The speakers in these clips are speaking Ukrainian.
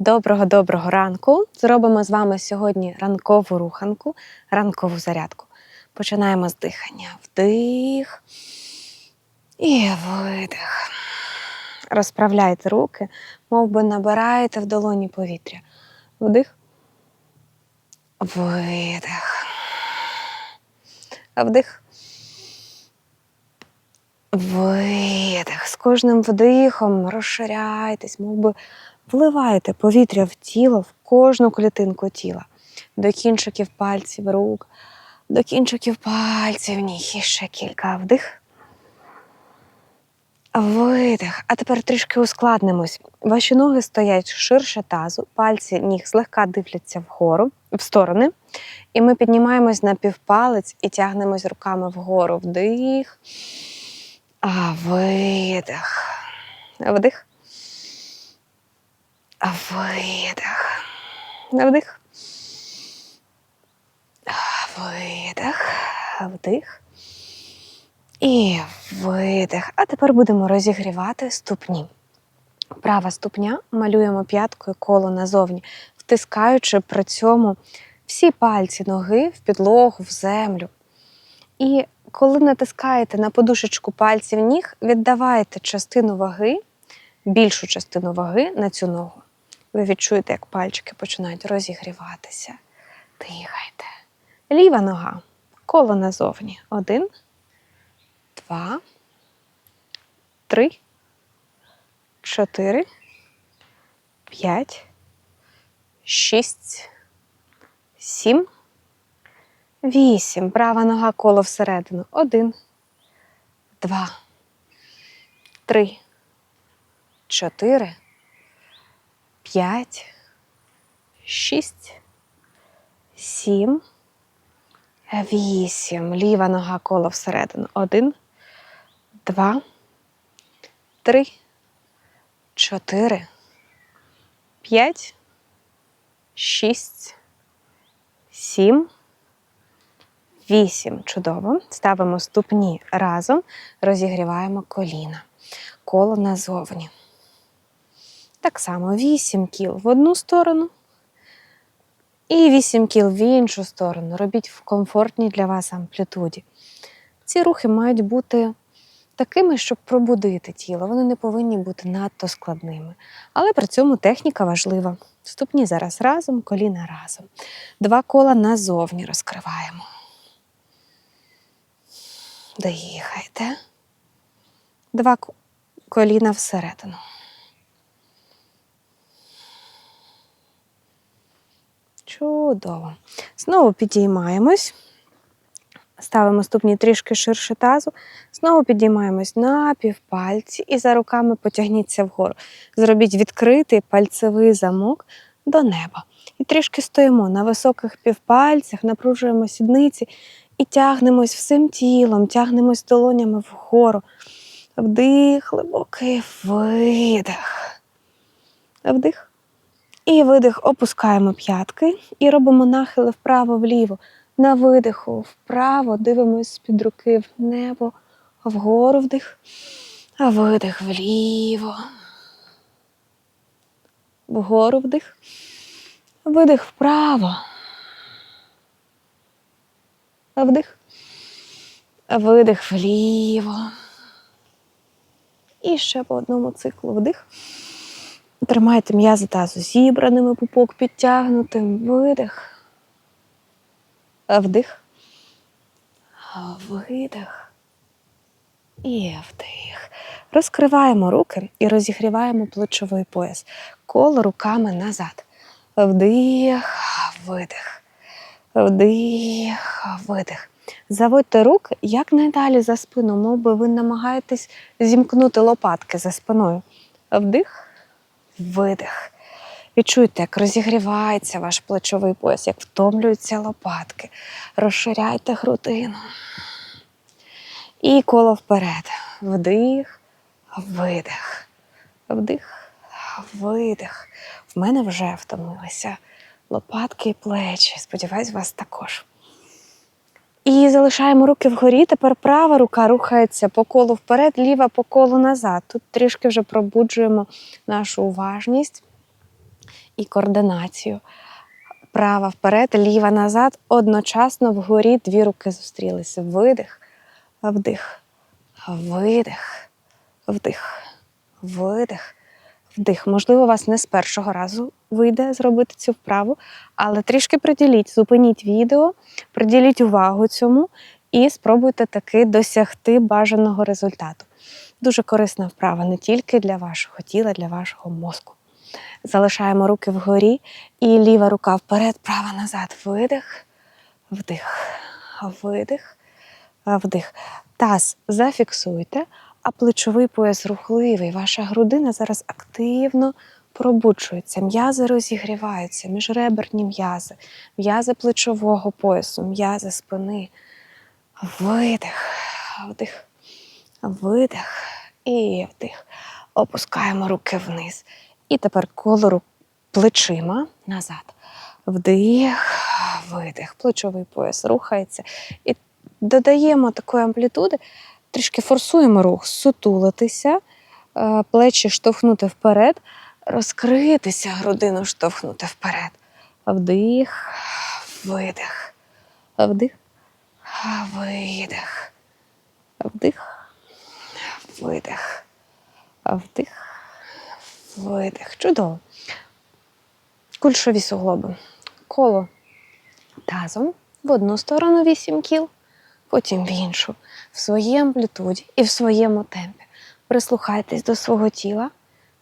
Доброго-доброго ранку! Зробимо з вами сьогодні ранкову руханку, ранкову зарядку. Починаємо з дихання. Вдих і видих. Розправляйте руки, мов би набираєте в долоні повітря. Вдих. Видих. Вдих. Видих. З кожним вдихом розширяйтесь, мов би вливаєте повітря в тіло, в кожну клітинку тіла, до кінчиків пальців рук, до кінчиків пальців ніг. І ще кілька вдих. Видих. А тепер трішки ускладнимось. Ваші ноги стоять ширше тазу, пальці ніг злегка дивляться вгору, в сторони. І ми піднімаємось на півпалець і тягнемось руками вгору. Вдих. А видих. Вдих. Видих. На Вдих. Видих. Вдих. І видих. А тепер будемо розігрівати ступні. Права ступня малюємо п'яткою коло назовні, втискаючи при цьому всі пальці ноги в підлогу, в землю. І коли натискаєте на подушечку пальців ніг, віддавайте частину ваги, більшу частину ваги на цю ногу. Ви відчуєте, як пальчики починають розігріватися. Дихайте. Ліва нога. Коло назовні. Один, два, три, чотири, п'ять, шість, сім, вісім. Права нога коло всередину. Один, два, три, чотири, п'ять, шість, сім, вісім. Ліва нога коло всередину. Один, два, три, чотири, п'ять, шість, сім, вісім. Чудово. Ставимо ступні разом, розігріваємо коліна. Коло назовні. Так само 8 кіл в одну сторону і 8 кіл в іншу сторону. Робіть в комфортній для вас амплітуді. Ці рухи мають бути такими, щоб пробудити тіло. Вони не повинні бути надто складними. Але при цьому техніка важлива. Ступні зараз разом, коліна разом. Два кола назовні розкриваємо. Доїхайте. Два коліна всередину. Чудово. Знову підіймаємось. Ставимо ступні трішки ширше тазу. Знову підіймаємось на півпальці і за руками потягніться вгору. Зробіть відкритий пальцевий замок до неба. І трішки стоїмо на високих півпальцях, напружуємо сідниці і тягнемось всім тілом, тягнемось долонями вгору. Вдих, глибокий видих. Вдих. І видих, опускаємо п'ятки і робимо нахили вправо-вліво. На видиху вправо дивимось з-під руки в небо, вгору вдих, а видих вліво. Вгору вдих, видих вправо. Вдих, видих вліво. І ще по одному циклу вдих. Тримайте м'язи тазу зібраними, пупок підтягнутим. Видих. Вдих. Видих. І вдих. Розкриваємо руки і розігріваємо плечовий пояс. Коло руками назад. Вдих, видих. Вдих, видих. Заводьте руки якнайдалі за спину, мов би ви намагаєтесь зімкнути лопатки за спиною. Вдих, видих. Відчуйте, як розігрівається ваш плечовий пояс, як втомлюються лопатки. Розширяйте грудину. І коло вперед. Вдих, видих. Вдих, видих. В мене вже втомилися лопатки і плечі. Сподіваюсь, вас також. І залишаємо руки вгорі. Тепер права рука рухається по колу вперед, ліва по колу назад. Тут трішки вже пробуджуємо нашу уважність. і координацію. Права вперед, ліва назад. Одночасно вгорі дві руки зустрілися. Видих, вдих, видих, вдих, видих, вдих. Можливо, у вас не з першого разу вийде зробити цю вправу, але трішки приділіть, зупиніть відео, приділіть увагу цьому і спробуйте таки досягти бажаного результату. Дуже корисна вправа не тільки для вашого тіла, для вашого мозку. Залишаємо руки вгорі і ліва рука вперед, права назад. Видих, вдих, видих, вдих. Таз зафіксуйте, а плечовий пояс рухливий. Ваша грудина зараз активно пробуджується, м'язи розігріваються, міжреберні м'язи, м'язи плечового поясу, м'язи спини. Видих, вдих, видих і вдих. Опускаємо руки вниз. І тепер коло рук плечима назад. Вдих, видих. Плечовий пояс рухається. І додаємо такої амплітуди, трішки форсуємо рух, сутулитися, е, плечі штовхнути вперед, розкритися, грудину штовхнути вперед. Вдих, видих. Вдих, видих. Вдих, видих. Вдих. Видих. Чудово. Кульшові суглоби. Коло тазом в одну сторону 8 кіл, потім в іншу, в своїй амплітуді і в своєму темпі. Прислухайтесь до свого тіла,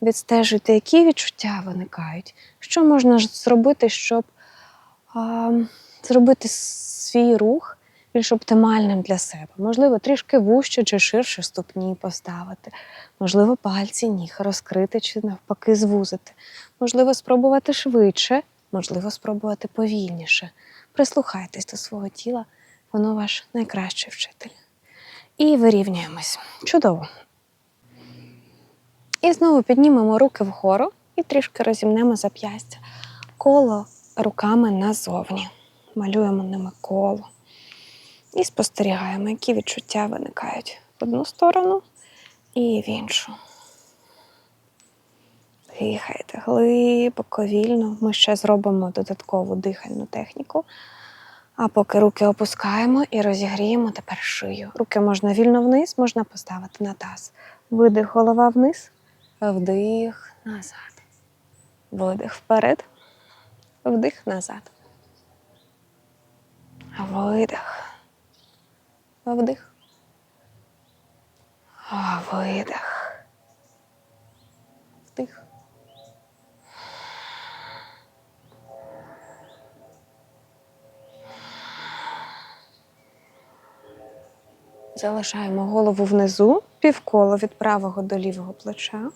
відстежуйте, які відчуття виникають, що можна зробити, щоб а, зробити свій рух більш оптимальним для себе. Можливо, трішки вужче чи ширше ступні поставити, можливо, пальці ніг розкрити чи навпаки звузити. Можливо, спробувати швидше, можливо, спробувати повільніше. Прислухайтесь до свого тіла, воно ваш найкращий вчитель. І вирівнюємось. Чудово. І знову піднімемо руки вгору і трішки розімнемо зап'ястя. Коло руками назовні. Малюємо ними коло. І спостерігаємо, які відчуття виникають в одну сторону і в іншу. Дихайте глибоко, вільно. Ми ще зробимо додаткову дихальну техніку. А поки руки опускаємо і розігріємо тепер шию. Руки можна вільно вниз, можна поставити на таз. Видих, голова вниз, вдих назад. Видих вперед, вдих назад. Видих. Вдих. Видих. Вдих. Залишаємо голову внизу, півколо від правого до лівого плеча.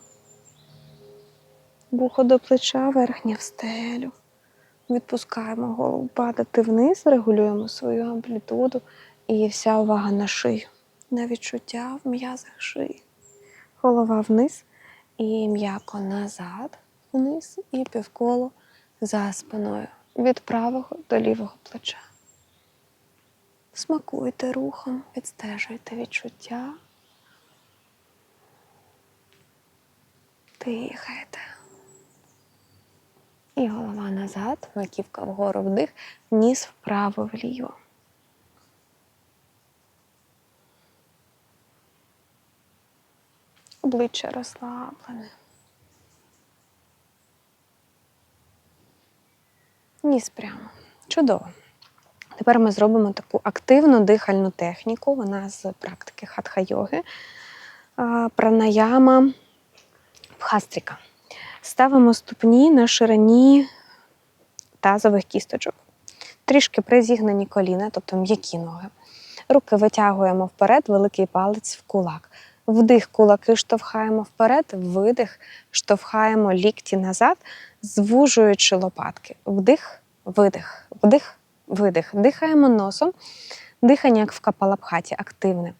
Вухо до плеча, верхня в стелю. Відпускаємо голову падати вниз, регулюємо свою амплітуду і вся увага на шию. На відчуття в м'язах шиї. Голова вниз і м'яко назад, вниз і півколо за спиною. Від правого до лівого плеча. Смакуйте рухом, відстежуйте відчуття. Дихайте. І голова назад, маківка вгору вдих, ніс вправо вліво. Обличчя розслаблене. Ніс прямо. Чудово. Тепер ми зробимо таку активну дихальну техніку. Вона з практики хатха-йоги, пранаяма бхастріка. Ставимо ступні на ширині тазових кісточок. Трішки призігнані коліна, тобто м'які ноги. Руки витягуємо вперед, великий палець в кулак. Вдих, кулаки штовхаємо вперед, видих, штовхаємо лікті назад, звужуючи лопатки. Вдих, видих, вдих, видих. Дихаємо носом. Дихання, як в капалабхаті, активне.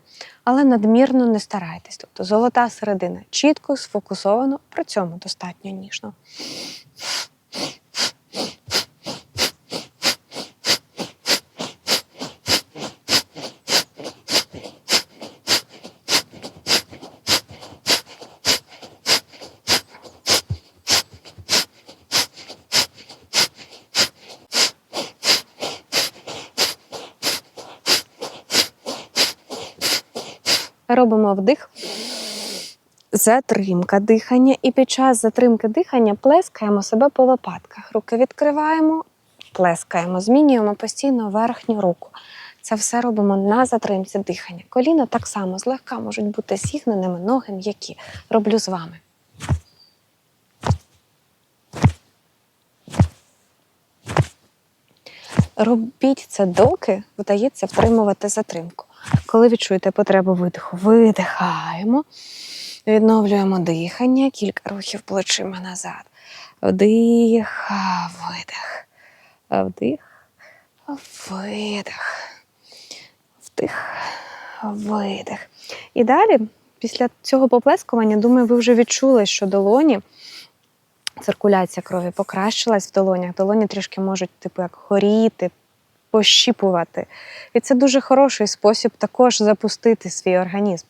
Але надмірно не старайтесь. Тобто золота середина чітко, сфокусовано, при цьому достатньо ніжно. Робимо вдих. Затримка дихання. І під час затримки дихання плескаємо себе по лопатках. Руки відкриваємо, плескаємо, змінюємо постійно верхню руку. Це все робимо на затримці дихання. Коліна так само злегка можуть бути зігненими, ноги м'які. Роблю з вами. Робіть це доки вдається втримувати затримку. Коли відчуєте потребу видиху, видихаємо, відновлюємо дихання, кілька рухів плечима назад. Вдих, видих. Вдих, видих. Вдих, видих. І далі, після цього поплескування, думаю, ви вже відчули, що долоні циркуляція крові покращилась в долонях. Долоні трішки можуть, типу, як горіти, пощіпувати. І це дуже хороший спосіб також запустити свій організм,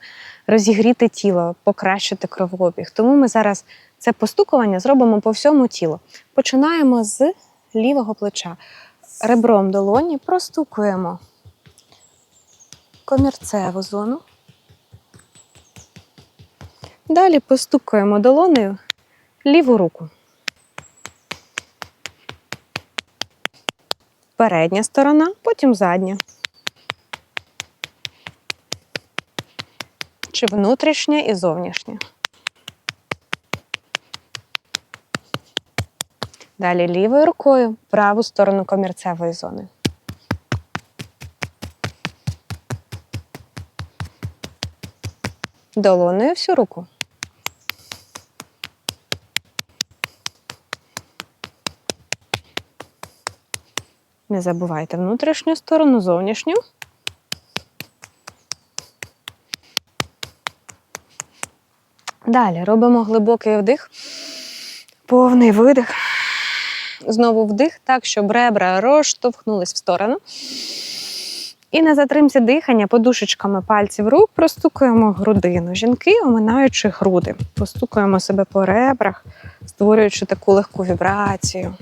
розігріти тіло, покращити кровообіг. Тому ми зараз це постукування зробимо по всьому тілу. Починаємо з лівого плеча. Ребром долоні простукуємо комірцеву зону. Далі постукуємо долонею ліву руку. Передня сторона, потім задня. Чи внутрішня і зовнішня. Далі лівою рукою праву сторону комірцевої зони. Долоною всю руку. Не забувайте внутрішню сторону, зовнішню. Далі робимо глибокий вдих, повний видих. Знову вдих, так, щоб ребра розштовхнулись в сторону. І на затримці дихання подушечками пальців рук простукуємо грудину. Жінки, оминаючи груди, постукуємо себе по ребрах, створюючи таку легку вібрацію.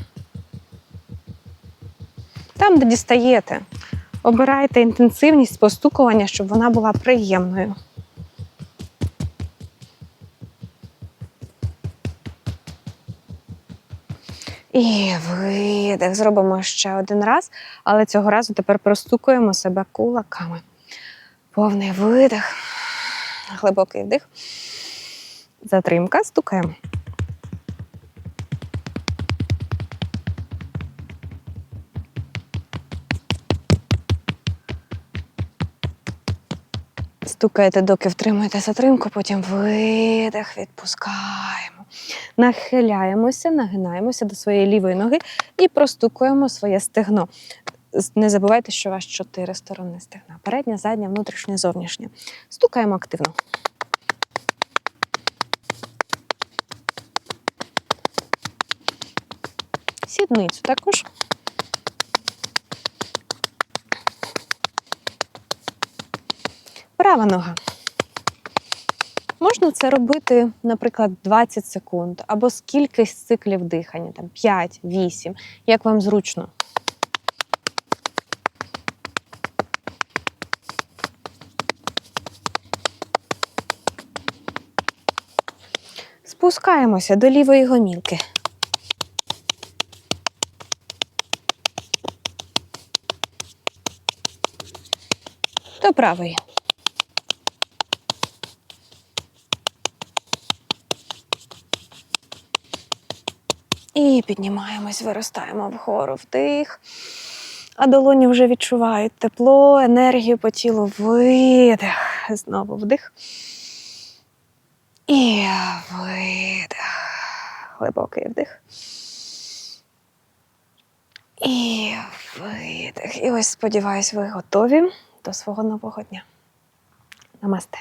Там, де дістаєте, обирайте інтенсивність постукування, щоб вона була приємною. І видих. Зробимо ще один раз, але цього разу тепер простукуємо себе кулаками. Повний видих, глибокий вдих. Затримка, стукаємо. Стукаєте, доки втримуєте затримку, потім видих, відпускаємо. Нахиляємося, нагинаємося до своєї лівої ноги і простукуємо своє стегно. Не забувайте, що у вас чотири сторони стегна: передня, задня, внутрішня, зовнішня. Стукаємо активно. Сідницю також. Права нога. Можна це робити, наприклад, 20 секунд або скільки циклів дихання, там 5, 8, як вам зручно. Спускаємося до лівої гомілки. До правої. І піднімаємось, виростаємо вгору вдих. А долоні вже відчувають тепло, енергію по тілу. Видих. Знову вдих. І видих. Глибокий вдих. І видих. І ось сподіваюсь, ви готові до свого нового дня. Намасте.